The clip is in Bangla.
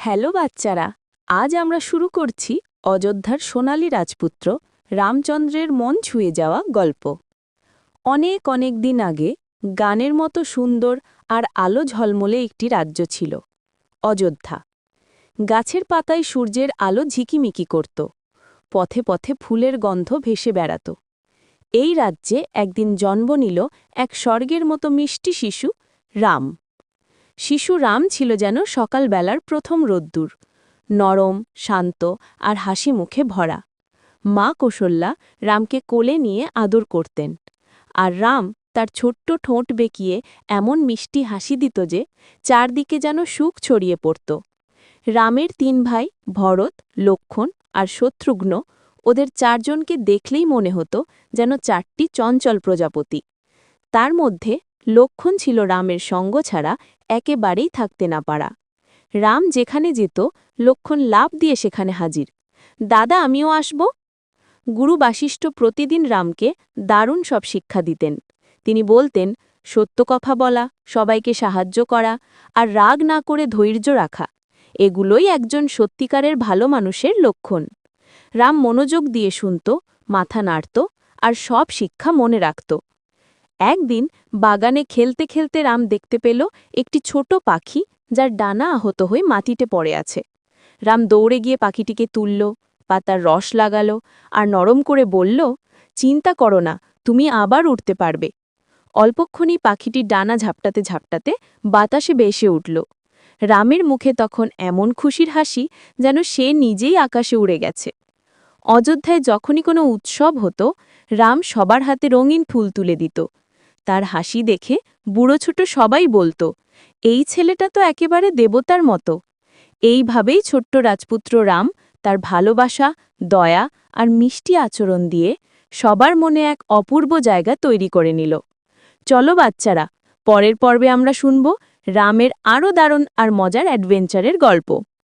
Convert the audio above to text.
হ্যালো বাচ্চারা, আজ আমরা শুরু করছি অযোধ্যার সোনালী রাজপুত্র রামচন্দ্রের মন ছুঁয়ে যাওয়া গল্প। অনেক অনেক দিন আগে গানের মতো সুন্দর আর আলো ঝলমলে একটি রাজ্য ছিল, অযোধ্যা। গাছের পাতায় সূর্যের আলো ঝিকিমিকি করত, পথে পথে ফুলের গন্ধ ভেসে বেড়াত। এই রাজ্যে একদিন জন্ম নিল এক স্বর্গের মতো মিষ্টি শিশু রাম। শিশু রাম ছিল যেন সকালবেলার প্রথম রোদ্দুর। নরম, শান্ত আর হাসি মুখে ভরা। মা কৌশল্যা রামকে কোলে নিয়ে আদর করতেন। আর রাম তার ছোট্ট ঠোঁট বেঁকিয়ে এমন মিষ্টি হাসি দিত যে, চারদিকে যেন সুখ ছড়িয়ে পড়ত। রামের তিন ভাই, ভরত, লক্ষণ আর শত্রুঘ্ন, ওদের চারজনকে দেখলেই মনে হতো যেন চারটি চঞ্চল প্রজাপতি। তার মধ্যে লক্ষণ ছিল রামের সঙ্গ ছাড়া একেবারেই থাকতে না পারা। রাম যেখানে যেত, লক্ষণ লাভ দিয়ে সেখানে হাজির। দাদা, আমিও আসব? গুরু বাশিষ্ঠ প্রতিদিন রামকে দারুণ সব শিক্ষা দিতেন। তিনি বলতেন, সত্য কথা বলা, সবাইকে সাহায্য করা, আর রাগ না করে ধৈর্য রাখা, এগুলোই একজন সত্যিকারের ভালো মানুষের লক্ষণ। রাম মনোযোগ দিয়ে শুনত, মাথা নাড়ত, আর সব শিক্ষা মনে রাখত। একদিন বাগানে খেলতে খেলতে রাম দেখতে পেল একটি ছোট পাখি যার ডানা আহত হয়ে মাটিতে পড়ে আছে। রাম দৌড়ে গিয়ে পাখিটিকে তুলল, পাতার রস লাগালো আর নরম করে বলল, চিন্তা করো না, তুমি আবার উঠতে পারবে। অল্পক্ষণই পাখিটির ডানা ঝাপটাতে ঝাপটাতে বাতাসে বেসে উঠল। রামের মুখে তখন এমন খুশির হাসি যেন সে নিজেই আকাশে উড়ে গেছে। অযোধ্যায় যখনই কোনো উৎসব হতো, রাম সবার হাতে রঙিন ফুল তুলে দিত। তার হাসি দেখে বুড়ো ছোট সবাই বলতো, এই ছেলেটা তো একেবারে দেবতার মতো। এইভাবেই ছোট্ট রাজপুত্র রাম তার ভালোবাসা, দয়া আর মিষ্টি আচরণ দিয়ে সবার মনে এক অপূর্ব জায়গা তৈরি করে নিল। চলো বাচ্চারা, পরের পর্বে আমরা শুনব রামের আরও দারুণ আর মজার অ্যাডভেঞ্চারের গল্প।